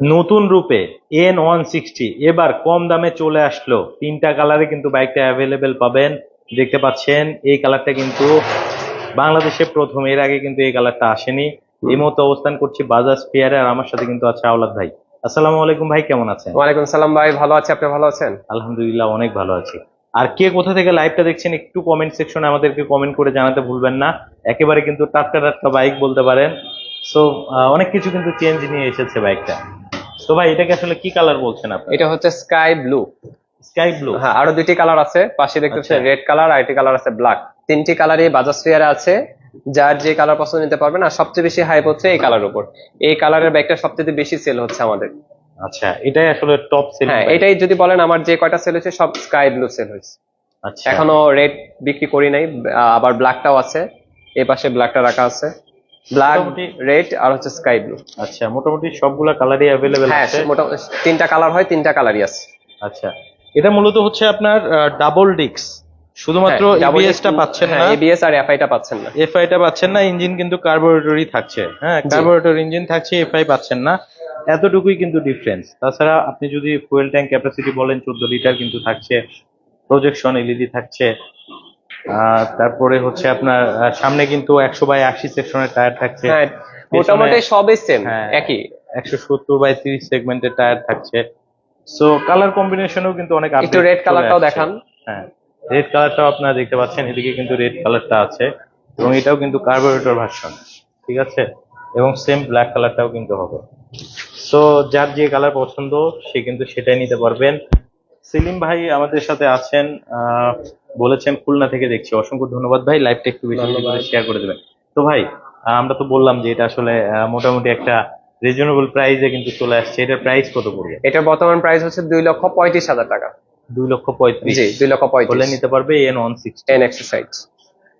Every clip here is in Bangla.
নতুন রূপে এন ওয়ান সিক্সটি এবার কম দামে চলে আসলো। তিনটা কালারে কিন্তু বাইকটা অ্যাভেলেবেল পাবেন। দেখতে পাচ্ছেন এই কালারটা কিন্তু বাংলাদেশে প্রথম। এর আগে কিন্তু এই কালারটা আসেনি। এই মুহূর্তে অবস্থান করছি বাজাজ ফেয়ারে আর আমার সাথে কিন্তু আছে আওলাদ ভাই। আসসালামু আলাইকুম ভাই কেমন আছেন? ওয়ালাইকুম সালাম ভাই ভালো আছে আপনি ভালো আছেন? আলহামদুলিল্লাহ অনেক ভালো আছি। আর কে কোথা থেকে লাইভটা দেখছেন একটু কমেন্ট সেকশনে আমাদেরকে কমেন্ট করে জানাতে ভুলবেন না। একেবারে কিন্তু টাটকা টাটকা বাইক বলতে পারেন। সো অনেক কিছু কিন্তু চেঞ্জ নিয়ে এসেছে বাইকটা তো ভাই এটাকে আসলে কি কালার বলছেন আপনি এটা হচ্ছে স্কাই ব্লু স্কাই ব্লু হ্যাঁ আরও দুইটি কালার আছে। পাশে দেখতে পাচ্ছেন। রেড কালার আর একটি কালার আছে ব্ল্যাক তিনটি কালারই বাজাজ ফেয়ারে আছে। যার যে কালার পছন্দ নিতে পারবেন আর সবচেয়ে বেশি হাইপ হচ্ছে এই কালার উপর। এই কালারের ব্যাগটা সবচেয়ে বেশি সেল হচ্ছে আমাদের। আচ্ছা এটাই আসলে টপ সেল হ্যাঁ এটাই যদি বলেন আমার যে কয়টা সেল হচ্ছে সব স্কাই ব্লু সেল হয়েছে। আচ্ছা। এখনও রেড বিক্রি করি নাই আবার ব্ল্যাকটাও আছে। এই পাশে ব্ল্যাকটা রাখা আছে। ব্ল্যাক রেড আর হচ্ছে স্কাই ব্লু আচ্ছা মোটামুটি সবগুলা কালারই অ্যাভেলেবেল হ্যাঁ মোটামুটি তিনটা কালার হয় তিনটা কালারই আছে। আচ্ছা এটা মূলত হচ্ছে আপনার ডাবল ডিক্স শুধুমাত্র এবিএস টা পাচ্ছেন না। এবিএস আর এফআইটা পাচ্ছেন না। এফআই টা পাচ্ছেন না ইঞ্জিন কিন্তু কার্বোরেটরই থাকছে। হ্যাঁ। কার্বোরেটর ইঞ্জিন থাকছে এফআই পাচ্ছেন না। এতটুকুই কিন্তু ডিফারেন্স তাছাড়া আপনি যদি ফুয়েল ট্যাঙ্ক ক্যাপাসিটি বলেন চোদ্দ লিটার কিন্তু থাকছে প্রজেকশন এলইডি থাকছে। তারপরে হচ্ছে আপনার সামনে কিন্তু একশো বাই আশি সেকশনের টায়ার থাকছে। হ্যাঁ মোটামুটি সবই সেম হ্যাঁ। একই। একশো সত্তর বাই তিরিশ সেগমেন্টের টায়ার থাকছে। সো কালার কম্বিনেশনও কিন্তু অনেক একটু রেড কালারটাও দেখান। হ্যাঁ রেড কালারটাও আপনারা দেখতে পাচ্ছেন এদিকে কিন্তু রেড কালারটা আছে। এবং এটাও কিন্তু কার্বোরেটর ভার্সন ঠিক আছে? এবং সেম ব্ল্যাক কালারটাও কিন্তু হবে। সো যার যে কালার পছন্দ সে কিন্তু সেটাই নিতে পারবেন। সেলিম ভাই আমাদের সাথে আছেন আহ, বলেছেন খুলনা থেকে দেখছি। অসংখ্য ধন্যবাদ ভাই লাইভটা একটু বেশি করে শেয়ার করে দেবেন। তো ভাই আমরা তো বললাম যে এটা আসলে মোটামুটি একটা রিজনেবল প্রাইসে কিন্তু চলে আসছে। এটার প্রাইস কত পড়বে? এটার বর্তমান প্রাইস হচ্ছে দুই লক্ষ পঁয়ত্রিশ হাজার টাকা। দুই লক্ষ পঁয়ত্রিশ। জি দুই লক্ষ হলে পঁয়ত্রিশ নিতে পারবে N one sixty N exercise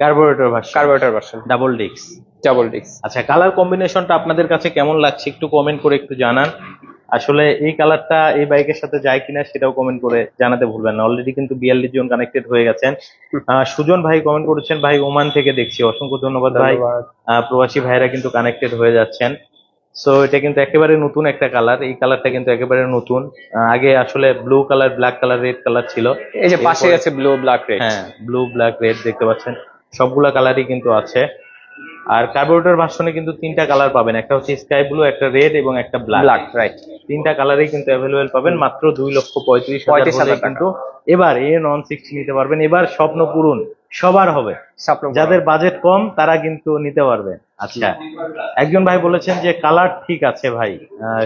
carburettor version carburettor version double ডিক্স ডাবল ডিক্স আচ্ছা কালার কম্বিনেশনটা আপনাদের কাছে কেমন লাগছে একটু কমেন্ট করে একটু জানান। আসলে এই কালারটা এই বাইকের সাথে যায় কিনা সেটাও কমেন্ট করে জানাতে ভুলবেন না। অলরেডি কিন্তু বিয়াল্লিশ জন কানেক্টেড হয়ে গেছেন। সুজন ভাই কমেন্ট করেছেন ভাই ওমান থেকে দেখছি। অসংখ্য ধন্যবাদ ভাই। প্রবাসী ভাইরা কিন্তু কানেক্টেড হয়ে যাচ্ছেন। সো এটা কিন্তু একেবারে নতুন একটা কালার এই কালারটা কিন্তু একেবারে নতুন। আগে আসলে blue colour black colour red colour ছিল। এই যে পাশে আছে ব্লু ব্ল্যাক রেড হ্যাঁ ব্লু ব্ল্যাক রেড দেখতে পাচ্ছেন। সবগুলা কালারই কিন্তু আছে। আর কার্বোরেটর ভার্সনে কিন্তু তিনটা কালার পাবেন। একটা হচ্ছে স্কাই ব্লু একটা রেড এবং একটা ব্ল্যাক ব্ল্যাক রাইট তিনটা কালারই কিন্তু অ্যাভেলেবেল পাবেন। মাত্র দুই লক্ষ পঁয়ত্রিশ হাজার পঁয়ত্রিশ হাজার কিন্তু এবার এ নন সিক্স নিতে পারবেন। এবার স্বপ্ন পূরণ। সবার হবে। যাদের বাজেট কম তারা কিন্তু নিতে পারবে। আচ্ছা। একজন ভাই বলেছেন যে কালার ঠিক আছে ভাই।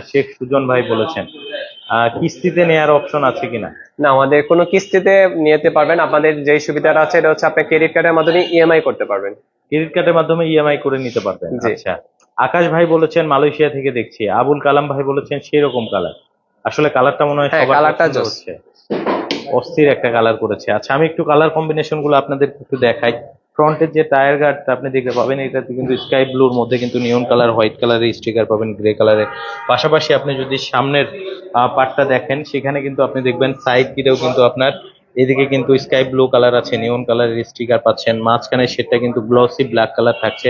শেখ সুজন ভাই বলেছেন। কিস্তিতে নেয়ার অপশন আছে কিনা? না আমাদের কোনো কিস্তিতে নিতে পারবেন। আপনাদের যে সুবিধাটা আছে এটা হচ্ছে আপনি ক্রেডিট কার্ডের মাধ্যমে ইএমআই করতে পারবেন। ক্রেডিট কার্ডের মাধ্যমে ইএমআই করে নিতে পারবেন। আচ্ছা। আকাশ ভাই বলেছেন মালয়েশিয়া থেকে দেখছি। আবুল কালাম ভাই বলেছেন সেরকম কালার। আসলে কালারটা মনে হয় হ্যাঁ, কালারটা হচ্ছে। অস্থির একটা কালার করেছে। আচ্ছা আমি একটু কালার কম্বিনেশনগুলো আপনাদের একটু দেখাই। ফ্রন্টের যে টায়ার গার্ডটা আপনি দেখতে পাবেন, এটাতে কিন্তু স্কাই ব্লুর মধ্যে কিন্তু নিয়ন কালার হোয়াইট কালারের স্টিকার পাবেন গ্রে কালারের পাশাপাশি আপনি যদি সামনের পার্টটা দেখেন, সেখানে কিন্তু আপনি দেখবেন সাইড কিটেও কিন্তু আপনার এদিকে কিন্তু স্কাই ব্লু কালার আছে নিয়ন কালারের স্টিকার পাচ্ছেন। মাঝখানে সেটা কিন্তু গ্লসি ব্ল্যাক কালার থাকছে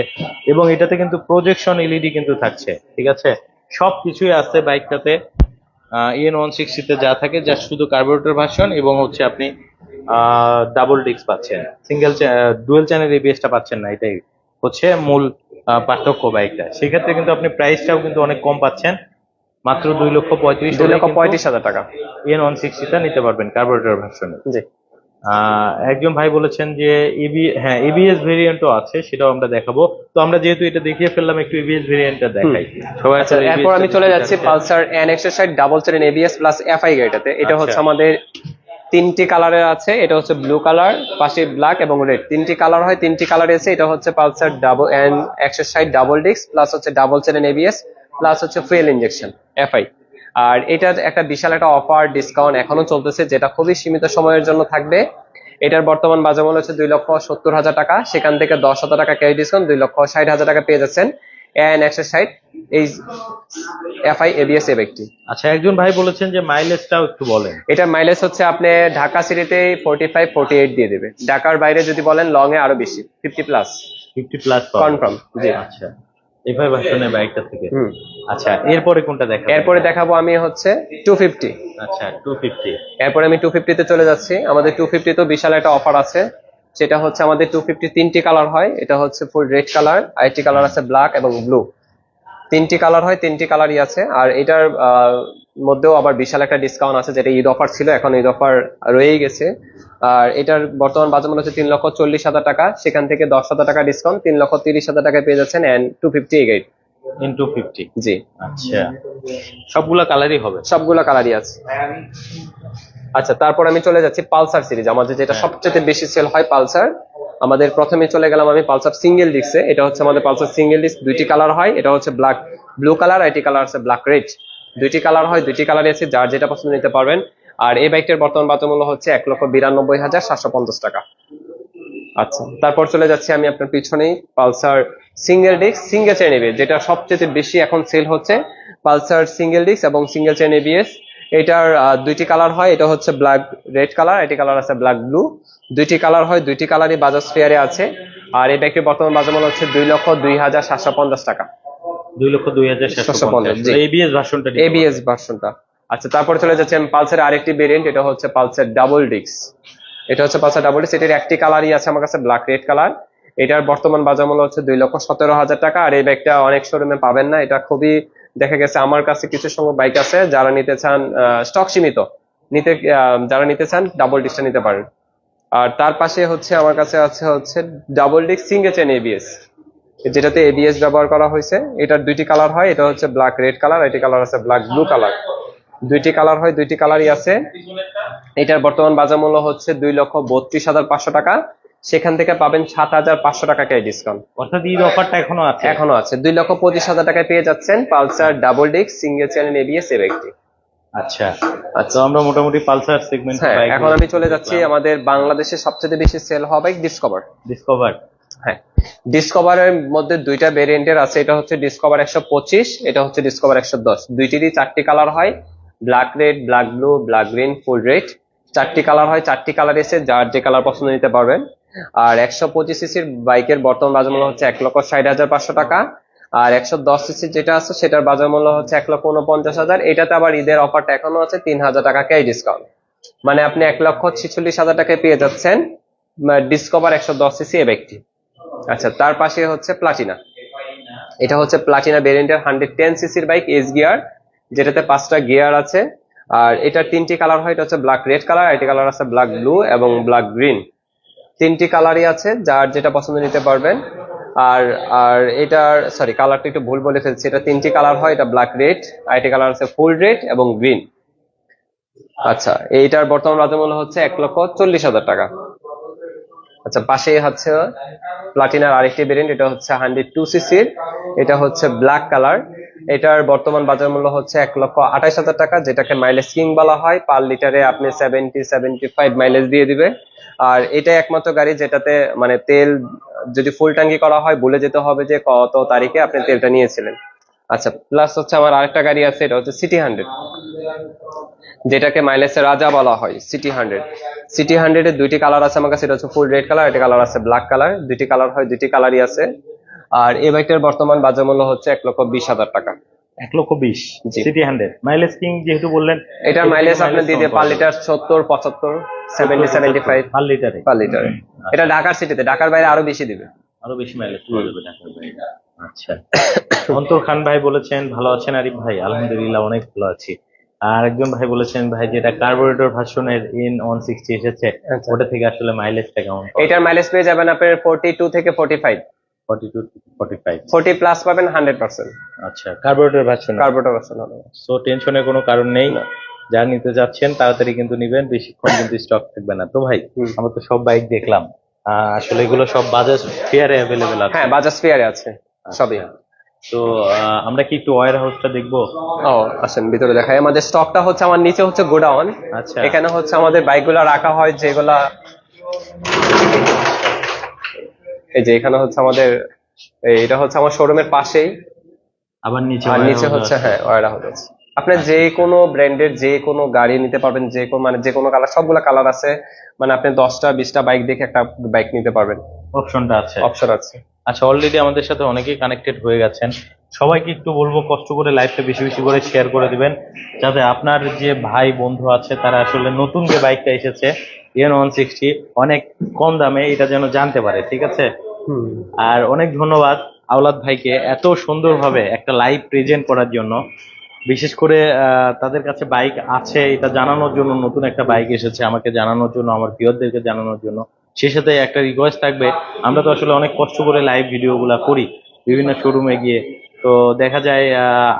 এবং এটাতে কিন্তু প্রজেকশন এলইডি কিন্তু থাকছে, ঠিক আছে? সব কিছুই আছে বাইকটাতে এন ওয়ান সিক্সটিতে যা থাকে যা শুধু কার্বোরেটর ভার্সন এবং হচ্ছে আপনি ডাবল ডিস্ক পাচ্ছেন। সিঙ্গেল ডুয়েল চ্যানেল এবিএসটা পাচ্ছেন না এটাই হচ্ছে মূল পার্থক্য বাইকটা। সেক্ষেত্রে কিন্তু আপনি প্রাইসটাও কিন্তু অনেক কম পাচ্ছেন। মাত্র দুই লক্ষ পঁয়ত্রিশ দুই লক্ষ পঁয়ত্রিশ হাজার টাকা। এন ওয়ান সিক্সটিটা নিতে পারবেন কার্বোরেটর ভার্সনে জি। একজন ভাই বলেছেন যে এবি হ্যাঁ এবিএস ভেরিয়েন্টও আছে সেটাও আমরা দেখাবো। তো আমরা যেহেতু এটা দেখিয়ে ফেললাম একটু এবিএস ভেরিয়েন্টটা দেখাই সবাই আচ্ছা এরপর আমি চলে যাচ্ছি Pulsar N এক্সারসাইড double channel ABS plus FI গাড়িটাতে এটা আচ্ছা। হচ্ছে আমাদের তিনটি কালারের আছে এটা হচ্ছে ব্লু কালার পাশে ব্ল্যাক এবং রেড তিনটি কালার হয় তিনটি কালার এসে এটা হচ্ছে পালসার ডাবল এন এক্সারসাইড ডাবল ডিস্ক প্লাস হচ্ছে ডাবল চেন এবিএস প্লাস হচ্ছে ফুয়েল ইনজেকশন এফআই আর এটার একটা বিশাল একটা অফার ডিসকাউন্ট এখনও চলতেছে যেটা খুবই সীমিত সময়ের জন্য থাকবে। এটার বর্তমান বাজার মূল্য হচ্ছে দুই লক্ষ সত্তর হাজার টাকা। সেখান থেকে দশ হাজার টাকা ক্রেডিট ডিসকাউন্ট দুই লক্ষ ষাট হাজার টাকা পেয়ে যাচ্ছেন এন এক্সারসাইড এই এফআই এবিএস এ ব্যক্তি। আচ্ছা একজন ভাই বলেছেন যে মাইলেজটাও একটু বলেন। এটা মাইলেজ হচ্ছে আপনি ঢাকা সিটিতে ফোর্টি ফাইভ ফোর্টি এইট দিয়ে দেবে। ঢাকার বাইরে যদি বলেন লং এ আরও বেশি fifty plus fifty plus confirm জি। আচ্ছা। এফআই ভার্সনের বাইকটা থেকে? হুম। আচ্ছা এরপরে কোনটা দেখা এরপরে দেখাবো আমি হচ্ছে টু ফিফটি আচ্ছা টু ফিফটি এরপরে আমি টু ফিফটিতে চলে যাচ্ছি। আমাদের টু তো বিশাল একটা অফার আছে। সেটা হচ্ছে আমাদের টু ফিফটি তিনটি কালার হয়। এটা হচ্ছে ফুল রেড কালার আইটি কালার আছে ব্ল্যাক এবং ব্লু তিনটি কালার হয় তিনটি কালারই আছে। আর এটার আহ, মধ্যেও আবার বিশাল একটা ডিসকাউন্ট আছে যেটা ঈদ অফার ছিল এখন ঈদ অফার রয়েই গেছে। আর এটার বর্তমান বাজার মূল্য হচ্ছে তিন লক্ষ চল্লিশ হাজার টাকা সেখান থেকে দশ হাজার টাকা ডিসকাউন্ট তিন লক্ষ তিরিশ হাজার টাকায় পেয়ে যাচ্ছেন এন্ড টু ফিফটি এগেট ইন টু ফিফটি জি। আচ্ছা। সবগুলা কালারই হবে? সবগুলো কালারই আছে। আচ্ছা তারপর আমি চলে যাচ্ছি পালসার সিরিজ আমাদের যেটা হ্যাঁ। সবচেয়ে বেশি সেল হয় পালসার আমাদের প্রথমে চলে গেলাম আমি পালসার সিঙ্গেল ডিস্কে এটা হচ্ছে আমাদের পালসার সিঙ্গেল ডিস্ক দুইটি কালার হয় এটা হচ্ছে ব্ল্যাক ব্লু কালার এটি কালার আছে ব্ল্যাক রেড দুইটি কালার হয়, দুইটি কালার আছে, যার যেটা পছন্দ নিতে পারবেন। আর এই বাইকটার বর্তমান বাজার মূল্য হচ্ছে এক লক্ষ বিরানব্বই হাজার সাতশো পঞ্চাশ টাকা। আচ্ছা তারপর চলে যাচ্ছি আমি আপনার পিছনেই Pulsar single disc, single channel ABS, যেটা সবচেয়ে বেশি এখন সেল হচ্ছে। পালসার সিঙ্গেল ডিস্ক এবং সিঙ্গেল চেন এবিএস, এটার দুইটি কালার হয়, এটা হচ্ছে ব্ল্যাক, রেড কালার এটি কালার আছে ব্ল্যাক ব্লু। দুইটি কালার হয়, দুইটি কালারই বাজাজ ফেয়ারে আছে। আর এই ব্যাগটির বর্তমান বাজার মূল্য হচ্ছে দুই লক্ষ দুই হাজার সাতশো পঞ্চাশ টাকা। দুই লক্ষ দুই হাজার সাতশো 750, পঞ্চাশ। জি। এবিএস ভার্সনটা এবিএস ভার্সনটা আচ্ছা তারপর চলে যাচ্ছে পালসার আরেকটি ভেরিয়েন্ট এটা হচ্ছে পালসার ডাবল ডিস্ক এটা হচ্ছে পালসার ডাবল ডিস্ক এটার একটি কালারই আছে আমার কাছে ব্ল্যাক রেড কালার এটার বর্তমান বাজার মূল্য হচ্ছে দুই লক্ষ সতেরো হাজার টাকা আর এই ব্যাগটা অনেক শোরুমে পাবেন না। এটা খুবই দেখা গেছে আমার কাছে কিছু সংখ্যক বাইক আছে যারা নিতে চান স্টক সীমিত। নিতে যারা নিতে চান ডাবল ডিস্কটা নিতে পারেন। আর তার পাশে হচ্ছে আমার কাছে আছে হচ্ছে double disc single channel ABS যেটাতে এবিএস ব্যবহার করা হয়েছে এটার দুইটি কালার হয় এটা হচ্ছে ব্ল্যাক রেড কালার এটি কালার আছে ব্ল্যাক ব্লু কালার দুইটি কালার হয় দুইটি কালারই আছে। এটার বর্তমান বাজার মূল্য হচ্ছে দুই লক্ষ বত্রিশ হাজার পাঁচশো টাকা। সেখান থেকে পাবেন সাত হাজার পাঁচশো টাকা কে ডিসকাউন্ট অর্থাৎ ঈদ অফারটা এখনও আছে। এখনও আছে। দুই লক্ষ পঁচিশ হাজার টাকায় পেয়ে যাচ্ছেন Pulsar double disc single channel ABS এর একটি। আচ্ছা। তো আমরা মোটামুটি পালসার সেগমেন্ট হ্যাঁ এখন আমি চলে যাচ্ছি আমাদের বাংলাদেশে সবচেয়ে বেশি সেল হবে ডিসকভার ডিসকভার হ্যাঁ। ডিসকভারের মধ্যে দুইটা ভেরিয়েন্টের আছে। এটা হচ্ছে ডিসকভার একশো পঁচিশ, এটা হচ্ছে ডিসকভার একশো দশ। দুইটিরই চারটি কালার হয়। Black red black blue black green full red চারটি কালার হয়। চারটি কালার এসে যার যে কালার পছন্দ নিতে পারবেন। আর একশো পঁচিশ সিসির বাইকের বর্তমান বাজার মূল্য হচ্ছে এক লক্ষ ষাট হাজার পাঁচশো টাকা। আর একশো দশ সিসি যেটা আছে, সেটার বাজার মূল্য হচ্ছে এক লক্ষ উনপঞ্চাশ হাজার। এটাতে আবার ঈদের অফারটা এখনও আছে, তিন হাজার টাকা ডিসকাউন্ট মানে আপনি এক লক্ষ ছিচল্লিশ হাজার টাকায় পেয়ে যাচ্ছেন ডিসকভার একশো দশ সিসি এ ব্যক্তি। আচ্ছা তার পাশে হচ্ছে প্লাটিনা। এটা হচ্ছে প্লাটিনা ভেরিয়েন্টের হান্ড্রেড টেন সিসির বাইক এস গিয়ার যেটাতে পাঁচটা গিয়ার আছে। আর এটার তিনটি কালার হয়, এটা হচ্ছে ব্ল্যাক রেড কালার এটি কালার আছে ব্ল্যাক ব্লু এবং ব্ল্যাক গ্রিন তিনটি কালারই আছে, যার যেটা পছন্দ নিতে পারবেন। আর আর এটার সরি কালারটা একটু ভুল বলে ফেলছি। এটা তিনটি কালার হয়, এটা ব্ল্যাক রেড আর কালার আছে ফুল রেড এবং গ্রিন আচ্ছা এইটার বর্তমান বাজার মূল্য হচ্ছে এক লক্ষ চল্লিশ হাজার টাকা। আচ্ছা পাশেই হচ্ছে প্লাটিনার আরেকটি ভেরিয়েন্ট এটা হচ্ছে হান্ড্রেড টু সিসির। এটা হচ্ছে ব্ল্যাক কালার। এটার বর্তমান বাজার মূল্য হচ্ছে এক লক্ষ আঠাশ হাজার টাকা, যেটাকে মাইলেজ কিং বলা হয়। পার লিটারে আপনি সেভেন্টি সেভেন্টি ফাইভ মাইলেজ দিয়ে দিবে। আর এটাই একমাত্র গাড়ি যেটাতে মানে তেল যদি ফুল ট্যাঙ্কি করা হয়, বলে যেতে হবে যে কত তারিখে আপনি তেলটা নিয়েছিলেন। আচ্ছা প্লাস হচ্ছে আমার আরেকটা গাড়ি আছে, এটা হচ্ছে সিটি হান্ড্রেড যেটাকে মাইলেজের রাজা বলা হয় সিটি হান্ড্রেড সিটি হান্ড্রেডের দুইটি কালার আছে আমার কাছে এটা হচ্ছে ফুল রেড কালার এটা কালার আছে ব্ল্যাক কালার দুইটি কালার হয় দুইটি কালারই আছে। আর এই বাইকটার বর্তমান বাজার মূল্য হচ্ছে এক লক্ষ বিশ হাজার টাকা। এক লক্ষ বিশ। সিটি হান্ড্রেড মাইলেজ কিং যেহেতু বললেন এটার মাইলেজ আপনি দিয়ে দিয়ে পার লিটার সত্তর পঁচাত্তর সেভেন্টি সেভেন্টি ফাইভ পার লিটারে পার লিটার এটা ঢাকার সিটিতে ঢাকার বাইরে আরও বেশি দিবে। আরও বেশি মাইলেজ পাওয়া যাবে ঢাকার বাইরে। আচ্ছা। অন্তর খান ভাই বলেছেন ভালো আছেন আরিফ ভাই আলহামদুলিল্লাহ অনেক ভালো আছি। আর একজন ভাই বলেছেন ভাই যেটা কার্বোরেটর ভার্সনের ইন ওয়ান সিক্সটি এসেছে আচ্ছা। ওটা থেকে আসলে মাইলেজটা কেমন এটার মাইলেজ পেয়ে যাবেন আপনার ফোর্টি টু থেকে forty five forty two forty five forty plus পাবেন হান্ড্রেড পার্সেন্ট আচ্ছা carburettor version carburettor version so টেনশনের কোনো কারণ নেই। যা নিতে যাচ্ছেন তাড়াতাড়ি কিন্তু নিবেন বেশিক্ষণ কিন্তু স্টক থাকবে না। তো ভাই আমরা তো সব বাইক দেখলাম। আহ, আসলে এগুলো সব বাজাজ ফেয়ারে অ্যাভেলেবেল আছে। হ্যাঁ বাজাজ ফেয়ারে আছে সবই। আচ্ছা। তো আমরা কি একটু ওয়ার হাউসটা দেখব? ও আসেন ভিতরে দেখাই। আমাদের স্টকটা হচ্ছে আমার নিচে হচ্ছে গোডাউন। আচ্ছা। এখানে হচ্ছে আমাদের বাইকগুলো রাখা হয় যেগুলা এই যে এখানে হচ্ছে আমাদের এটা হচ্ছে আমার শোরুমের পাশেই। আবার নিচে আর নিচে হচ্ছে হ্যাঁ ওয়ারা হাউস আপনি যে কোনো ব্র্যান্ডের যে কোনো গাড়ি নিতে পারবেন যে কোনো মানে যে কোনো কালার সবগুলো কালার আছে। মানে আপনি দশটা বিশটা বাইক দেখে একটা বাইক নিতে পারবেন। অপশনটা আছে। অপশন আছে। আচ্ছা অলরেডি আমাদের সাথে অনেকেই কানেক্টেড হয়ে গেছেন। সবাইকে একটু বলব কষ্ট করে লাইভটা বেশি বেশি করে শেয়ার করে দিবেন। যাতে আপনার যে ভাই বন্ধু আছে তারা আসলে নতুন যে বাইকটা এসেছে এন ওয়ান সিক্সটি অনেক কম দামে এটা যেন জানতে পারে ঠিক আছে? আর অনেক ধন্যবাদ আওলাদ ভাইকে এত সুন্দরভাবে একটা লাইভ প্রেজেন্ট করার জন্য। বিশেষ করে তাদের কাছে বাইক আছে এটা জানানোর জন্য নতুন একটা বাইক এসেছে আমাকে জানানোর জন্য আমার প্রিয়দেরকে জানানোর জন্য। সেই সাথে একটা রিকোয়েস্ট থাকবে। আমরা তো আসলে অনেক কষ্ট করে লাইভ ভিডিওগুলো করি বিভিন্ন শোরুমে গিয়ে। তো দেখা যায়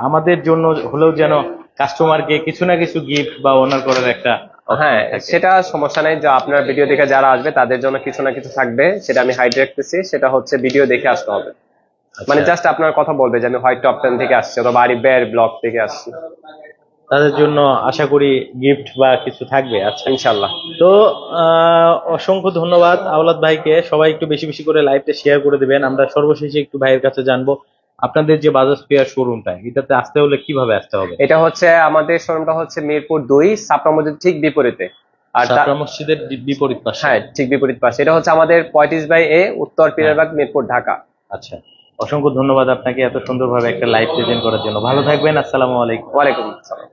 আমাদের জন্য হলেও যেন কাস্টমারকে কিছু না কিছু গিফট বা অনার করার একটা হ্যাঁ সেটা সমস্যা নেই। যে আপনার ভিডিও দেখে যারা আসবে তাদের জন্য কিছু না কিছু থাকবে। সেটা আমি হাইড রাখতেছি। সেটা হচ্ছে ভিডিও দেখে আসতে হবে। মানে জাস্ট আপনার কথা বলবে যে আমি হোয়াইট টপ টেন থেকে আসছি অথবা বাড়ি বের ব্লক থেকে আসছি। তাদের জন্য আশা করি গিফট বা কিছু থাকবে আচ্ছা ইনশাল্লাহ তো আহ, অসংখ্য ধন্যবাদ আওলাদ ভাইকে। সবাই একটু বেশি বেশি করে লাইভটা শেয়ার করে দিবেন। আমরা সর্বশেষে একটু ভাইয়ের কাছে জানব আপনাদের যে বাজাজ পেয়ার শোরুমটা এটাতে আসতে হলে কীভাবে আসতে হবে? এটা হচ্ছে আমাদের শোরুমটা হচ্ছে মিরপুর দুই সাপড়া মসজিদ ঠিক বিপরীতে। আর মসজিদের বিপরীত পাশে। হ্যাঁ ঠিক বিপরীত পাশে। এটা হচ্ছে আমাদের পঁয়ত্রিশ বাই এ উত্তর পিরারবাগ মিরপুর ঢাকা। আচ্ছা অসংখ্য ধন্যবাদ আপনাকে এত সুন্দরভাবে একটা লাইভ প্রেজেন্ট করার জন্য। ভালো থাকবেন আসসালামু আলাইকুম। ওয়ালাইকুম আসসালাম।